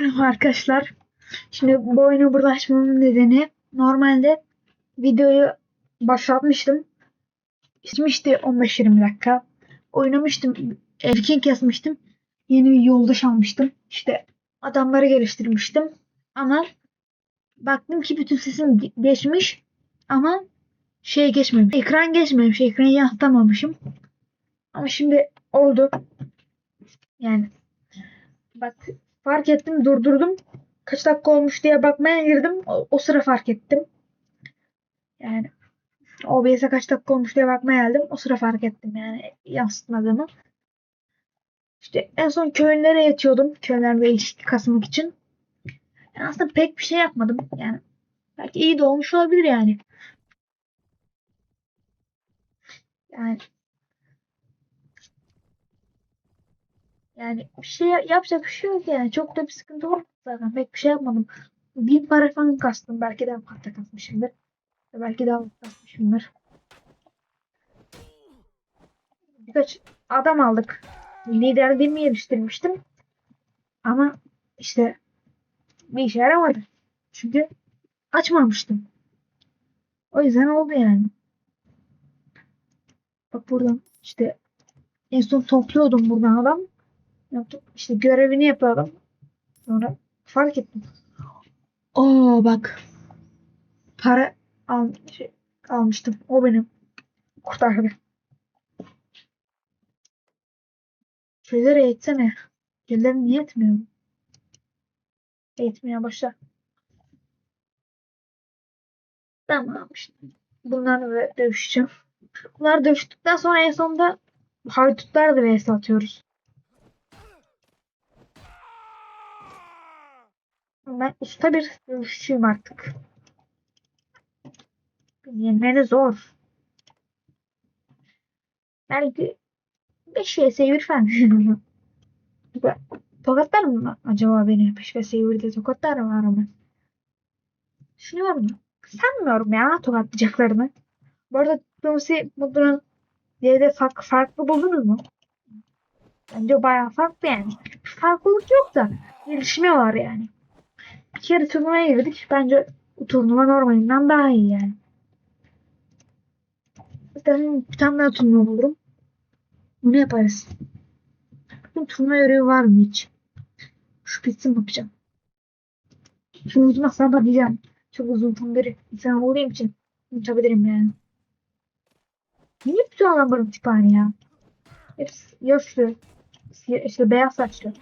Merhaba arkadaşlar. Şimdi bu oyunu burada açmamın nedeni normalde videoyu başlatmıştım. İçmişti 15-20 dakika. Oynamıştım. Erkin yazmıştım. Yeni bir yoldaş almıştım. İşte adamları geliştirmiştim. Ama baktım ki bütün sesim ge- geçmiş ama şey geçmemiş. Ekran geçmemiş. Ekranı yansıtamamışım. Ama şimdi oldu. Yani bak fark ettim durdurdum. Kaç dakika olmuş diye bakmaya girdim. O, o sıra fark ettim. Yani OBS'e kaç dakika olmuş diye bakmaya geldim. O sıra fark ettim yani yansıtmadığımı. İşte en son köylere yatıyordum. Köylerle ilişki kasmak için. Yani aslında pek bir şey yapmadım. Yani belki iyi de olmuş olabilir yani. Yani Yani bir şey yapacak bir şey yok yani. Çok da bir sıkıntı olmadı zaten. Pek bir şey yapmadım. Bin para falan kastım. Belki daha fazla kasmışımdır. Belki daha fazla kasmışımdır. Birkaç adam aldık. Liderliğimi geliştirmiştim. Ama işte bir işe yaramadı. Çünkü açmamıştım. O yüzden oldu yani. Bak buradan işte en son topluyordum buradan adam yaptım. İşte görevini yapıyordum. Sonra fark ettim. Oo bak. Para al, şey, almıştım. O benim kurtardı. Şeylere yetsene. Şeylerim niye etmiyor? Etmiyor başla. Tamam işte. Bunlarla dövüşeceğim. Bunlar dövüştükten sonra en sonunda haydutlarla da vs atıyoruz. Ben usta bir dövüşçüyüm artık. Yenmeni zor. Belki 5 vs 1 falan. Tokatlar mı acaba beni? 5 vs 1'de tokatlar var mı? Düşünüyorum. Sanmıyorum ya tokatlayacaklarını. Bu arada Doomsday modunu diğerde fark, farklı buldunuz mu? Bence bayağı farklı yani. Farklılık yok da gelişme var yani. Bir kere turnuvaya girdik. Bence turnuva normalinden daha iyi yani. Zaten bir tane daha turnuva bulurum. Bunu yaparız. Bugün turnuva görevi var mı hiç? Şu bitsin bakacağım. Şimdi unutmazsam da diyeceğim. Çok uzun beri insan olduğum için unutabilirim yani. Niye bütün adamların tipi aynı ya? Hepsi yaşlı. işte beyaz saçlı.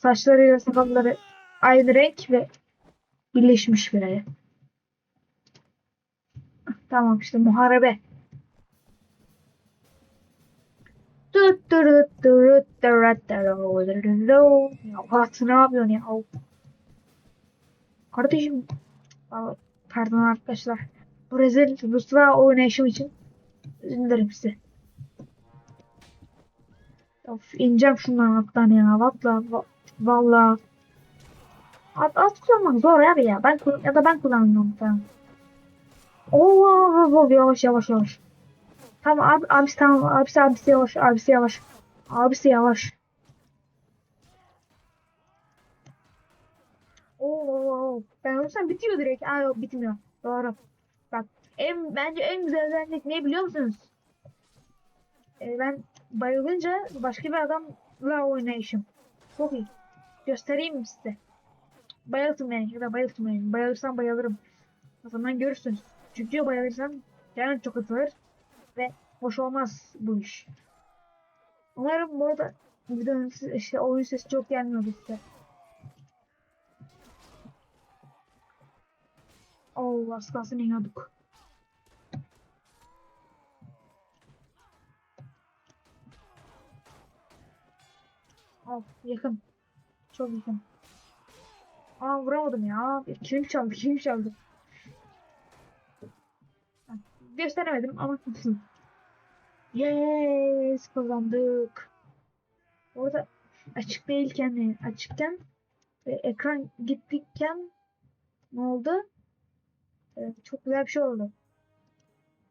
Saçlarıyla sakalları aynı renk ve birleşmiş bir araya. Tamam işte muharebe. Ya Fatih ne yapıyorsun ya? Kardeşim. Pardon arkadaşlar. Bu rezil rüsva oynayışım için özür dilerim size. Of ineceğim şundan alttan ya. Valla valla. At, at kullanmak zor abi ya. Ben ya da ben kullanmıyorum tamam. Oo, oo, yavaş yavaş yavaş. Tamam abi abisi tamam abisi abisi yavaş abisi yavaş. Abisi yavaş. Oo. Ben olsam bitiyor direkt. Aa yok bitmiyor. Doğru. Bak en bence en güzel özellik ne biliyor musunuz? Ee, ben bayılınca başka bir adamla oynayışım. Çok iyi. Göstereyim mi size? Bayıltın beni ya da bayıltın beni. Bayılırsam bayılırım. O zaman görürsünüz. Çünkü bayılırsam canım çok atılır ve hoş olmaz bu iş. Umarım bu arada videonun işte oyun sesi çok gelmiyordu size. Oo az kalsın iniyorduk. Of yakın. Çok yakın. Aa vuramadım ya. Kim çaldı? Kim çaldı? Gösteremedim ama Yes kazandık. Orada açık değilken açıkken ve ekran gittikken ne oldu? Ee, çok güzel bir şey oldu.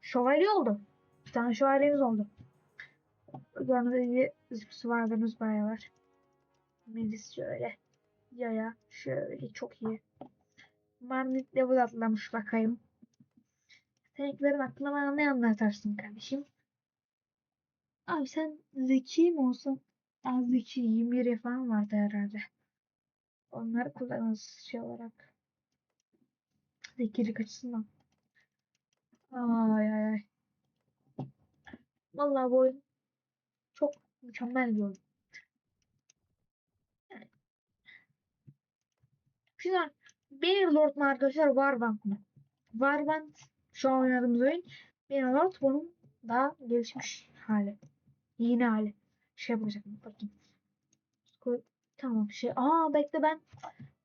Şövalye oldu. Bir tane şövalyemiz oldu. Gördüğünüz gibi zıpsı varlığımız bayağı var. Meclis şöyle. Yaya şöyle çok iyi. Marmit level atlamış bakayım. Seninkilerin aklına bana ne anlatarsın kardeşim? Abi sen zeki mi olsun? Az zeki 21 falan vardı herhalde. Onları kullanırız şey olarak. Zekilik açısından. Ay ay ay. Vallahi bu oyun çok mükemmel bir oyun. Şimdi Bannerlord mu arkadaşlar Warband mı? Warband şu an oynadığımız oyun. Bannerlord bunun daha gelişmiş hali. Yeni hali. Şey yapacağım bakayım. Koy- Tamam şey. Aa bekle ben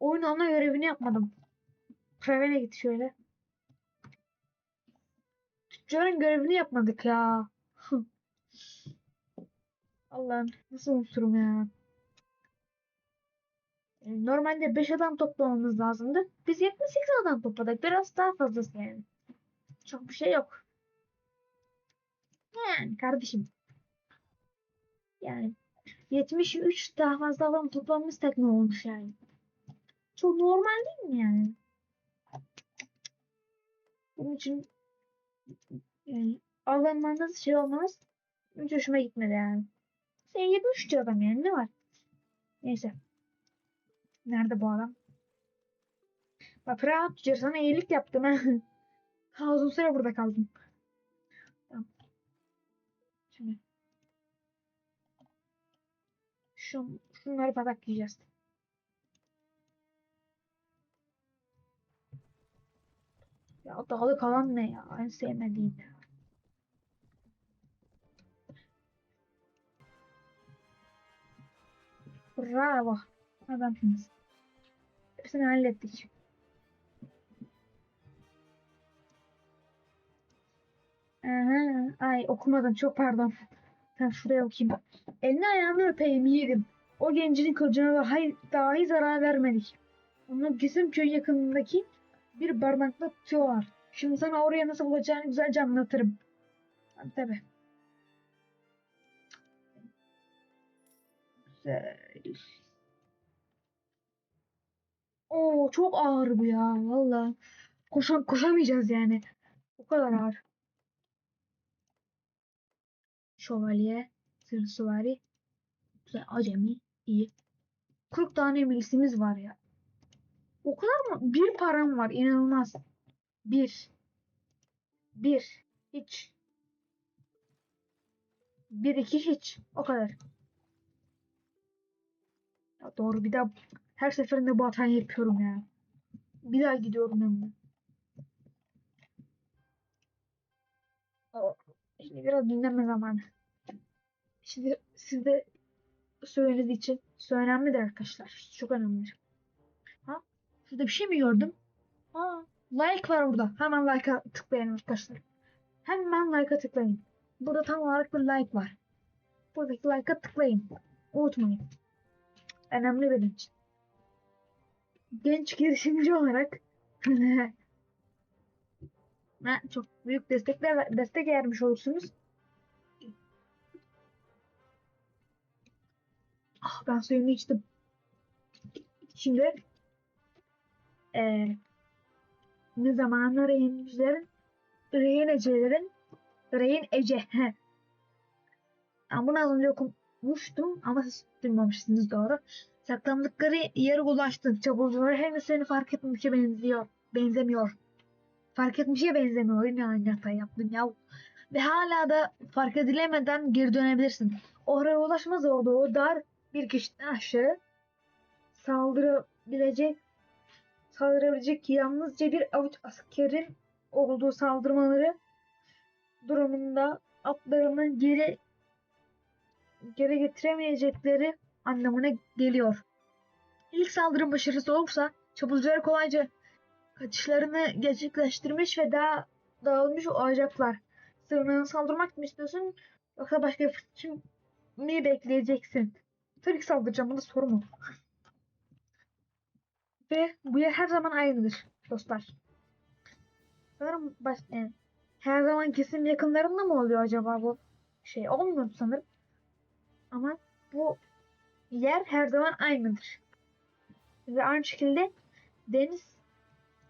oyun ana görevini yapmadım. Prevene git şöyle. Tüccarın görevini yapmadık ya. Allah'ım nasıl unuturum ya. Normalde 5 adam toplamamız lazımdı. Biz 78 adam topladık. Biraz daha fazlası yani. Çok bir şey yok. Yani kardeşim. Yani 73 daha fazla adam toplamamız tek ne olmuş yani. Çok normal değil mi yani? Bunun için yani Almanlarda şey olmaz. Hiç hoşuma gitmedi yani. Sen 73 adam yani ne var? Neyse. Nerede bu adam? Bak tüccar sana iyilik yaptım ha. Ha uzun süre burada kaldım. Tamam. Şimdi. Şun, şunları patakleyeceğiz. Ya dağlı kalan ne ya? En sevmediğim. Bravo. Adamsınız. Hepsini hallettik. Aha, ay okumadım çok pardon. Ben şuraya okuyayım. Elini ayağını öpeyim yiğidim. O gencinin kılıcına dahi, dahi zarar vermedik. Onu Gisim köyü yakınındaki bir barınakta tutuyorlar. Şimdi sana oraya nasıl bulacağını güzelce anlatırım. Tabii tabii. Güzel. Oo çok ağır bu ya valla. Koşam koşamayacağız yani. O kadar ağır. Şövalye, sır süvari, güzel acemi, iyi. 40 tane milisimiz var ya. O kadar mı? Bir param var inanılmaz. Bir. Bir. Hiç. Bir iki hiç. O kadar. Ya doğru bir daha her seferinde bu hatayı yapıyorum ya. Bir daha gidiyorum yanına. Şimdi biraz dinlenme zamanı. Şimdi siz de söylediğiniz için önemlidir arkadaşlar. Çok önemlidir. Ha? Şurada bir şey mi gördüm? Aa, like var burada. Hemen like'a tıklayın arkadaşlar. Hemen like'a tıklayın. Burada tam olarak bir like var. Buradaki like'a tıklayın. Unutmayın. Önemli benim için. Genç girişimci olarak Ha, çok büyük destekler destek vermiş olursunuz. Ah ben suyumu içtim. Şimdi eee ne zamanlar rehincilerin rehin ecelerin rehin ece. Ben bunu az önce okumuştum ama siz duymamışsınız doğru. Saklandıkları yere ulaştım. Çabucakları henüz seni fark etmemişe benziyor. Benzemiyor fark etmişe benzemiyor. Yine aynı yaptın ya. Ve hala da fark edilemeden geri dönebilirsin. Oraya ulaşmaz orada o dar bir kişiden aşağı saldırabilecek saldırabilecek yalnızca bir avuç askerin olduğu saldırmaları durumunda atlarını geri geri getiremeyecekleri anlamına geliyor. İlk saldırı başarısı olursa çapulcuları kolayca kaçışlarını gerçekleştirmiş ve daha dağılmış olacaklar. Sığınağına saldırmak mı istiyorsun yoksa başka bir fırsat için mi bekleyeceksin? Tabii ki saldıracağım. Bu da soru mu? ve bu yer her zaman aynıdır dostlar. Sanırım baş, yani her zaman kesim yakınlarında mı oluyor acaba bu şey? Olmuyor sanırım. Ama bu yer her zaman aynıdır. Ve aynı şekilde deniz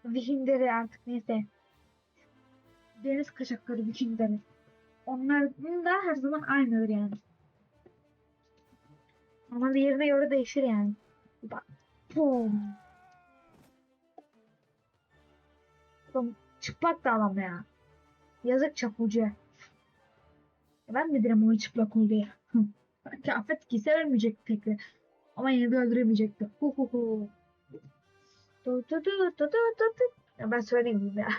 vihimleri artık neyse. Deniz kaçakları vihimleri. Onların da her zaman aynıdır yani. Normalde yerine göre değişir yani. Bak. Pum. Çıplak da adam ya. Yazık çapulcuya. Ben de derim onu çıplak oldu ya. Kıyafet giyse ölmeyecek tekrar. Ama yine de öldüremeyecekti. Hu hu hu. Du du du du du du du. Ya ben söyleyeyim ya.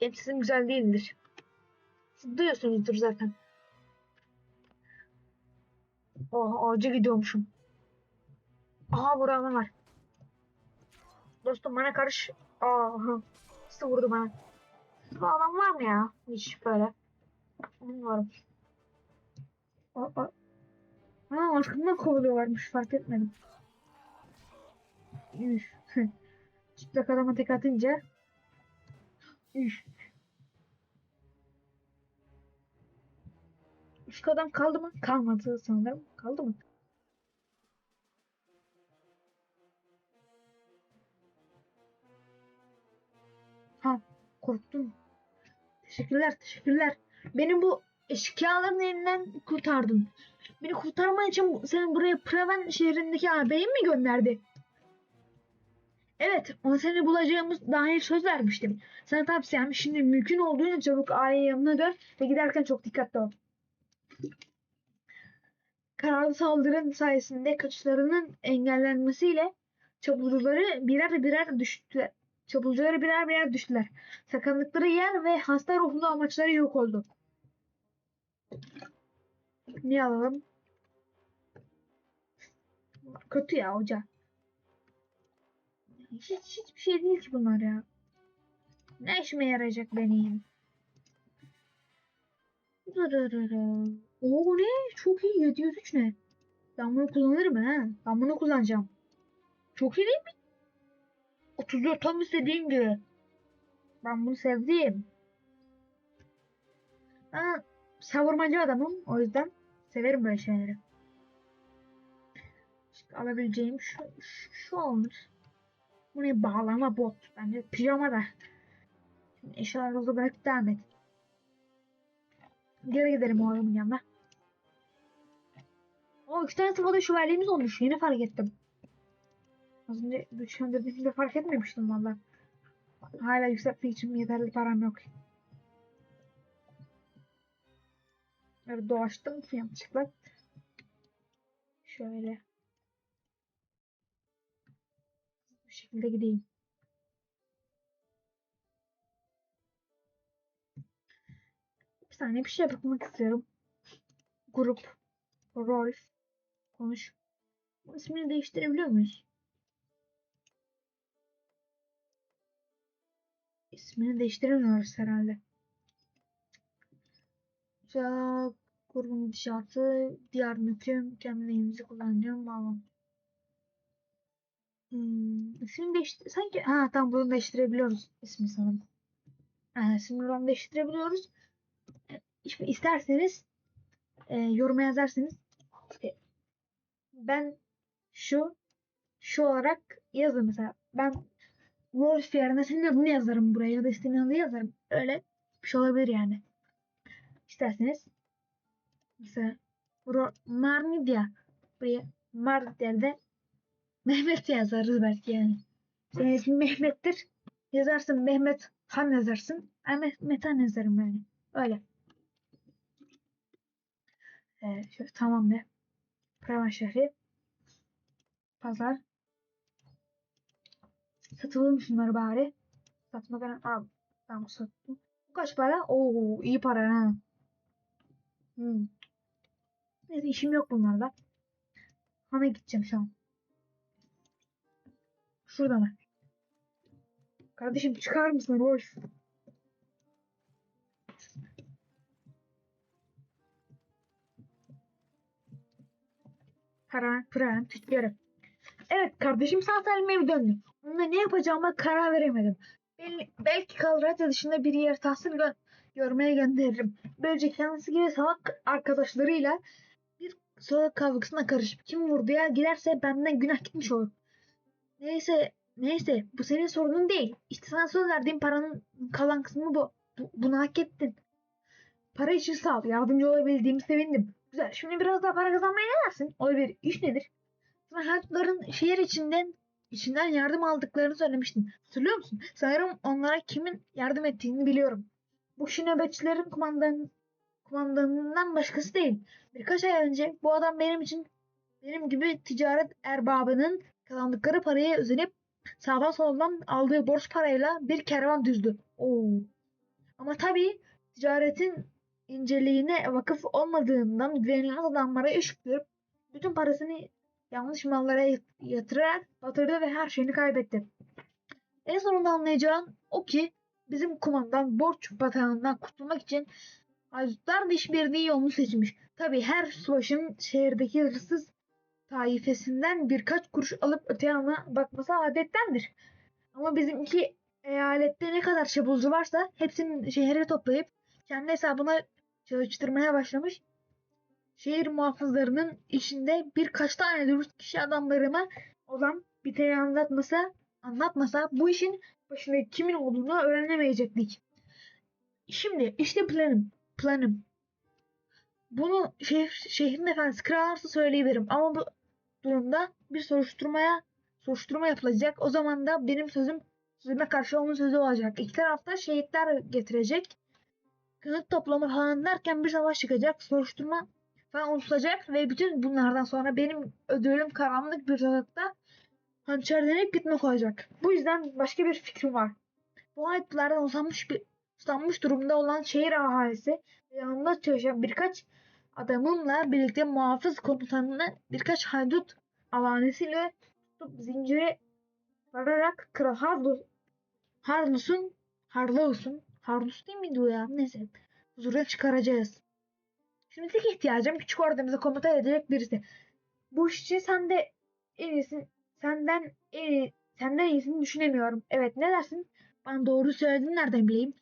Sesim güzel değildir. Siz duyuyorsunuzdur zaten. Oh ağaca gidiyormuşum. Aha burada var. Dostum bana karış. Aha. Nasıl vurdu bana? Bu adam var mı ya? Hiç böyle. Bilmiyorum. Aa, aa. Ha arkamdan kovalıyorlarmış fark etmedim. Üf. Çıplak adama tek atınca. Üf. Üç adam kaldı mı? Kalmadı sanırım. Kaldı mı? Ha korktum. Teşekkürler teşekkürler. Benim bu eşkıyaların elinden kurtardın. Beni kurtarman için seni buraya Preven şehrindeki ağabeyin mi gönderdi? Evet, ona seni bulacağımız dair söz vermiştim. Sana tavsiyem şimdi mümkün olduğunca çabuk aile yanına dön ve giderken çok dikkatli ol. Kararlı saldırın sayesinde kaçışlarının engellenmesiyle çapulcuları birer birer düştüler. Çapulcuları birer birer düştüler. Sakındıkları yer ve hasta ruhlu amaçları yok oldu. Ne alalım? Kötü ya hoca. Hiç, hiçbir şey değil ki bunlar ya. Ne işime yarayacak? Dırırırı. Oo ne? Çok iyi. 703 ne? Ben bunu kullanırım ha. Ben bunu kullanacağım. Çok iyi değil mi? 34 tam istediğim gibi. Ben bunu sevdim. Ben savurmacı adamım. O yüzden severim böyle şeyleri. İşte alabileceğim şu, şu, şu olmuş. Bu ne bağlama bot. Bence pijama da. Şimdi eşyalarımızı bırakıp devam et. Geri gidelim o adamın yanına. O iki tane sırada şövalyemiz olmuş. Yeni fark ettim. Az önce güçlendirdiğimde fark etmemiştim valla. Hala yükseltmek için yeterli param yok. Evet doğaçtım yanlışlıkla. Şöyle. Bu şekilde gideyim. Bir saniye bir şey bakmak istiyorum. Grup. Rolf. Konuş. Bu ismini değiştirebiliyor muyuz? İsmini değiştiremiyoruz herhalde. Ya grubun gidişatı, diğer nötrim, kendiliğimizi kullanacağım bağlam. Hmm, ismini değiştir... Sanki... Ha tamam bunu değiştirebiliyoruz ismi sanırım. İsmini onu değiştirebiliyoruz. E, Şimdi isterseniz e, yoruma yazarsanız işte ben şu şu olarak yazın mesela ben Wolf yerine senin adını yazarım buraya ya da istediğin adı yazarım. Öyle bir şey olabilir yani. İsterseniz mesela Ro Marnidia buraya Marnidia'da Mehmet yazarız belki yani. Senin ismin Mehmet'tir. Yazarsın Mehmet Han yazarsın. Mehmet Han yazarım yani. Öyle. Ee, şöyle, tamam be. Pravan şehri. Pazar. Satalım şunları bari. Satmadan al. Tamam sattım. Bu kaç para? Oo iyi para ha. Hmm. Neyse işim yok bunlarla. Han'a gideceğim şu an. Şurada mı? Kardeşim çıkar mısın Rolf? Para, para, tüccarım. Evet kardeşim sağ salim eve döndü. Onunla ne yapacağıma karar veremedim. Bel belki Kalratya dışında bir yer tahsil gö görmeye gönderirim. Böylece kendisi gibi salak arkadaşlarıyla bir sokak kavgasına karışıp kim vurduya giderse benden günah gitmiş olur. Neyse neyse bu senin sorunun değil. İşte sana söz verdiğim paranın kalan kısmı bu. bu bunu hak ettin. Para için sağ ol. Yardımcı olabildiğimi sevindim. Güzel. Şimdi biraz daha para kazanmaya ne dersin? Olabilir. İş nedir? Sana hayatların şehir içinden içinden yardım aldıklarını söylemiştin. Hatırlıyor musun? Sanırım onlara kimin yardım ettiğini biliyorum. Bu kişi nöbetçilerin kumandan, kumandanından başkası değil. Birkaç ay önce bu adam benim için benim gibi ticaret erbabının kazandıkları paraya özenip sağdan soldan aldığı borç parayla bir kervan düzdü. Oo. Ama tabii ticaretin inceliğine vakıf olmadığından güvenilen adamlara iş görüp bütün parasını yanlış mallara yatırarak batırdı ve her şeyini kaybetti. En sonunda anlayacağın o ki bizim kumandan borç batağından kurtulmak için haydutlar işbirliği yolunu seçmiş. Tabii her subaşının şehirdeki hırsız taifesinden birkaç kuruş alıp öte yana bakması adettendir. Ama bizimki eyalette ne kadar çapulcu varsa hepsini şehre toplayıp kendi hesabına çalıştırmaya başlamış. Şehir muhafızlarının içinde birkaç tane dürüst kişi adamlarına olan biteni anlatmasa, anlatmasa bu işin başında kimin olduğunu öğrenemeyecektik. Şimdi işte planım. Planım. Bunu şehir, şehrin efendisi krallarsa söyleyebilirim ama bu durumda bir soruşturmaya soruşturma yapılacak. O zaman da benim sözüm sözüme karşı onun sözü olacak. İki tarafta şehitler getirecek. Kınık toplama falan derken bir savaş çıkacak. Soruşturma falan unutulacak ve bütün bunlardan sonra benim ödülüm karanlık bir sokakta hançerlenip gitmek olacak. Bu yüzden başka bir fikrim var. Bu ayetlerden usanmış bir usanmış durumda olan şehir ahalisi yanında çalışan birkaç adamımla birlikte muhafız komutanını birkaç haydut avanesiyle tutup zincire vararak Kral Harlus, Harlus'un Harlus'un Harlus değil miydi o ya? Neyse. Huzura çıkaracağız. Şimdi tek ihtiyacım küçük ordumuza komuta edecek birisi. Bu iş için sen de en iyisin. Senden en iyi, senden iyisini düşünemiyorum. Evet ne dersin? Ben doğru söyledin nereden bileyim?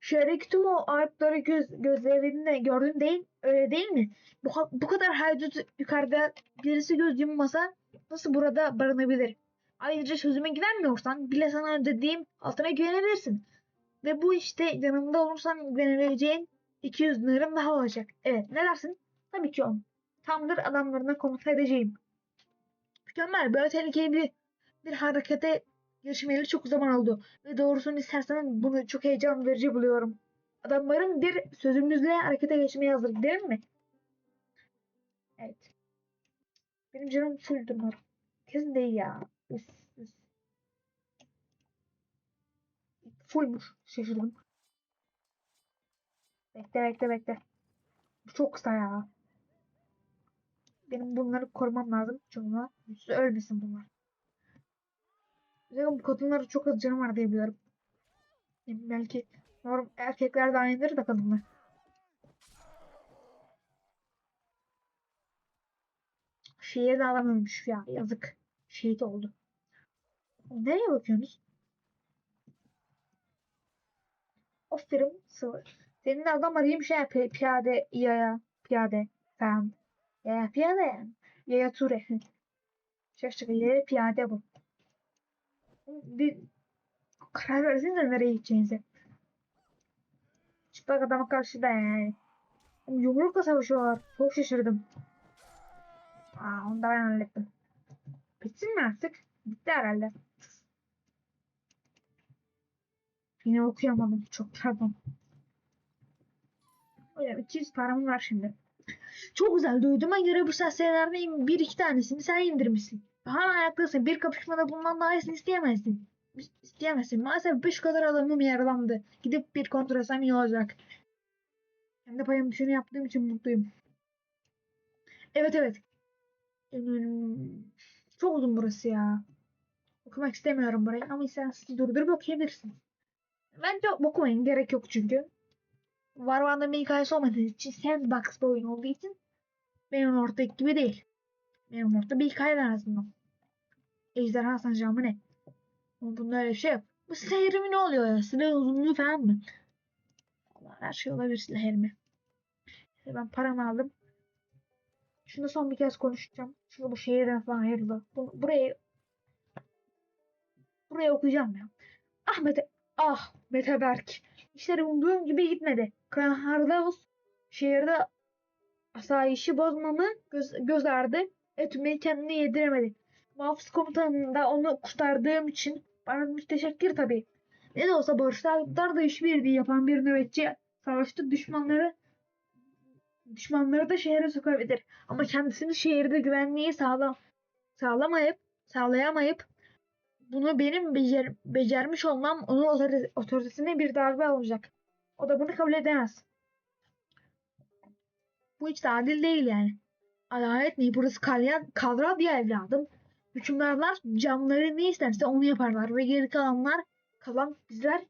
Şehirdeki tüm o Arapları göz, gözlerinde gördün değil, öyle değil mi? Bu, bu kadar haydut yukarıda birisi göz yummasa nasıl burada barınabilir? Ayrıca sözüme güvenmiyorsan bile sana dediğim altına güvenebilirsin. Ve bu işte yanımda olursan güvenebileceğin 200 dinarım daha olacak. Evet ne dersin? Tabii ki on. Tamdır adamlarına komuta edeceğim. Mükemmel. Böyle tehlikeli bir, bir harekete girişmeyeli çok zaman oldu. Ve doğrusunu istersen bunu çok heyecan verici buluyorum. Adamların bir sözümüzle harekete geçmeye hazır değil mi? Evet. Benim canım full dumar. Kesin değil ya. Üf, üf. Fullmuş. Şaşırdım. Bekle bekle bekle. Bu çok kısa ya. Benim bunları korumam lazım. Çünkü ölmesin bunlar. Özellikle bu kadınlara çok az canım var diye biliyorum. Yani belki norm erkekler de aynıdır da kadınlar. Şeye de alamıyormuş ya yazık. Şehit oldu. Nereye bakıyorsunuz? Aferin sıvı. Senin adam arayayım şey piyade yaya piyade falan. Yaya piyade. Yaya ture. Şaşırtıcı yaya piyade bu. Bir karar versenize nereye gideceğinize. Çıplak adama karşı da yani. Yumrukla savaşıyorlar. Çok şaşırdım. Aa, onu da ben hallettim. Bitsin mi artık? Bitti herhalde. Yine okuyamadım. Çok pardon. Öyle 200 param var şimdi. Çok güzel. Duyduğuma göre bu serserilerden bir iki tanesini sen indirmişsin. Hala ayaktasın. Bir kapışmada bundan daha iyisini isteyemezsin. İsteyemezsin. Maalesef beş kadar adamım yaralandı. Gidip bir kontrol etsem iyi olacak. Kendi payım düşeni yaptığım için mutluyum. Evet evet. Çok uzun burası ya. Okumak istemiyorum burayı ama istersen durdurup okuyabilirsin. Bence okumayın gerek yok çünkü. Varvan'da bir hikayesi olmadığı için sandbox bir oyun olduğu için benim ortadaki gibi değil. Benim ortada bir hikaye var aslında. Ejderha sancağı mı ne? Bunda öyle bir şey yok. Bu silah ne oluyor ya? Silah uzunluğu falan mı? Allah her şey olabilir silah erimi. Ben paramı aldım. Şunu son bir kez konuşacağım. Çünkü bu şehirden falan ayrıldı. Bu, burayı Buraya okuyacağım ya. Ahmet Ah Mete Berk. İşleri umduğum gibi gitmedi. Kral Harlaus şehirde asayişi bozmamı göz, göz ardı etmeyi kendine yediremedi. Muhafız komutanım da onu kurtardığım için bana müteşekkir tabii. Ne de olsa barışlar da işbirliği yapan bir nöbetçi savaşta düşmanları düşmanları da şehre sokabilir. Ama kendisini şehirde güvenliği sağlam sağlamayıp sağlayamayıp bunu benim becer, becermiş olmam onun otori- otoritesine bir darbe olacak. O da bunu kabul edemez. Bu hiç de adil değil yani. Adalet mi? Burası kalyan, kadra diye evladım. Hükümdarlar camları ne isterse onu yaparlar ve geri kalanlar kalan bizler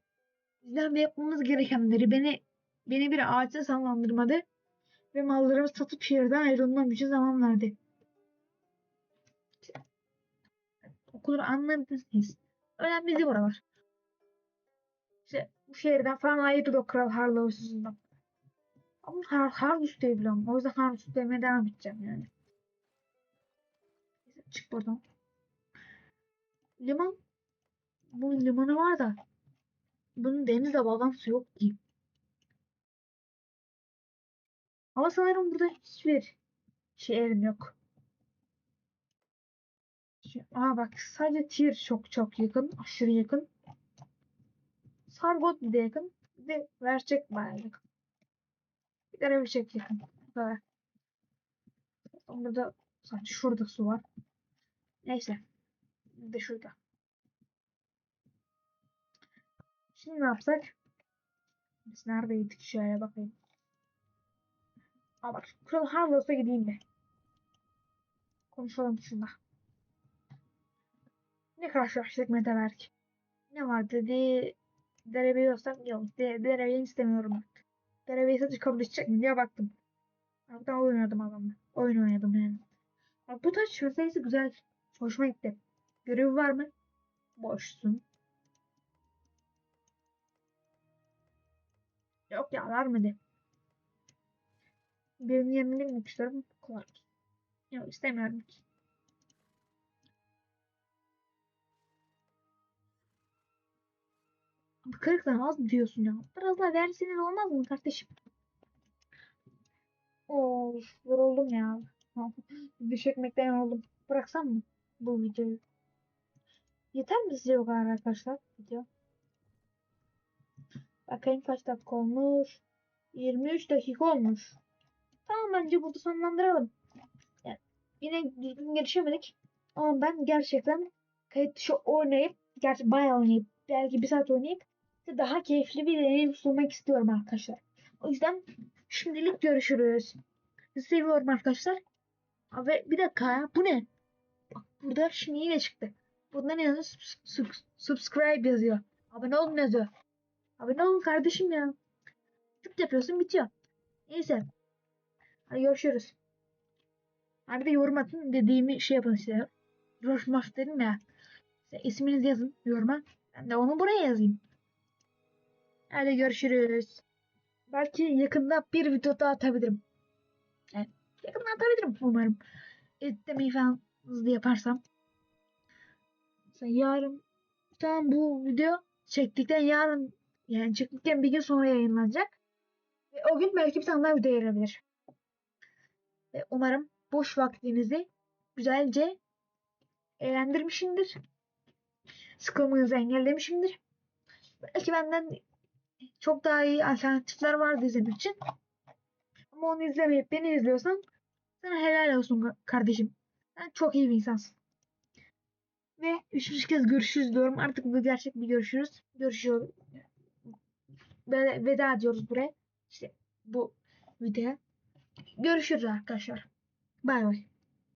bizler de yapmamız gerekenleri beni beni bir ağaçta sallandırmadı ve mallarımı satıp şehirden ayrılmam için zaman verdi. Okulu anladınız. Önemli değil buralar. Bu şehirden falan o Kral Harlow'suzundan. Ama Har Harlus diye biliyorum. O yüzden Harlus demeye devam edeceğim yani. Çık buradan. Liman. Bunun limanı var da. Bunun denizle bağlantısı yok ki. Ama sanırım burada hiçbir şehrim yok. Aa bak sadece Tyr çok çok yakın. Aşırı yakın. Sargot bir de yakın. Bir de Vercek bayağı yakın. Bir de Vercek yakın. Bu kadar. Burada sadece şurada su var. Neyse. Bir de şurada. Şimdi ne yapsak? Biz neredeydik? Şöyle bakayım. Aa bak Kral Harlows'a gideyim bir. Konuşalım şunda. Ne karşılaştık Metaverk? Ne var dedi. Derebeyi olsam yok. De, derebeyi istemiyorum bak. Derebeyi sadece kabul edecek mi diye baktım. Hatta oyun oynadım adamla. Oyun oynadım yani. Bak bu taş meselesi güzel. Hoşuma gitti. Görevi var mı? Boşsun. Yok ya vermedi. Birinin yerini bilmek istiyorum. Kolay. Yok istemiyorum ki. Abi Kırıktan az mı diyorsun ya? Biraz daha verseniz olmaz mı kardeşim? Of yoruldum ya. Düş ekmekten yoruldum. Bıraksam mı bu videoyu? Yeter mi sizce bu kadar arkadaşlar video? Bakayım kaç dakika olmuş. 23 dakika olmuş. Tamam bence burada sonlandıralım. Yani yine düzgün gelişemedik. Ama ben gerçekten kayıt dışı oynayıp, gerçi bayağı oynayıp, belki bir saat oynayıp size daha keyifli bir deneyim sunmak istiyorum arkadaşlar. O yüzden şimdilik görüşürüz. Sizi seviyorum arkadaşlar. Abi bir dakika ya bu ne? Bak burada şimdi yine çıktı. Burada ne yazıyor? Subs- subscribe yazıyor. Abone olun yazıyor. Abone olun kardeşim ya. Tık yapıyorsun bitiyor. Neyse. Hadi görüşürüz. Ha bir de yorum atın dediğimi şey yapın işte. Coşmaş dedim ya. İsminizi yazın yoruma. Ben de onu buraya yazayım. Hadi görüşürüz. Belki yakında bir video daha atabilirim. Yani yakında atabilirim umarım. Editlemeyi falan hızlı yaparsam. Mesela yarın tam bu video çektikten yarın yani çektikten bir gün sonra yayınlanacak. Ve o gün belki bir tane daha video gelebilir. Ve umarım boş vaktinizi güzelce eğlendirmişimdir. Sıkılmanızı engellemişimdir. Belki benden çok daha iyi alternatifler vardı izlemek için. Ama onu izlemeyip beni izliyorsan sana helal olsun kardeşim. Sen çok iyi bir insansın. Ve üçüncü kez görüşürüz diyorum. Artık bu gerçek bir görüşürüz. Görüşüyoruz. Ve veda ediyoruz buraya. İşte bu videoya. Görüşürüz arkadaşlar. Bay bay.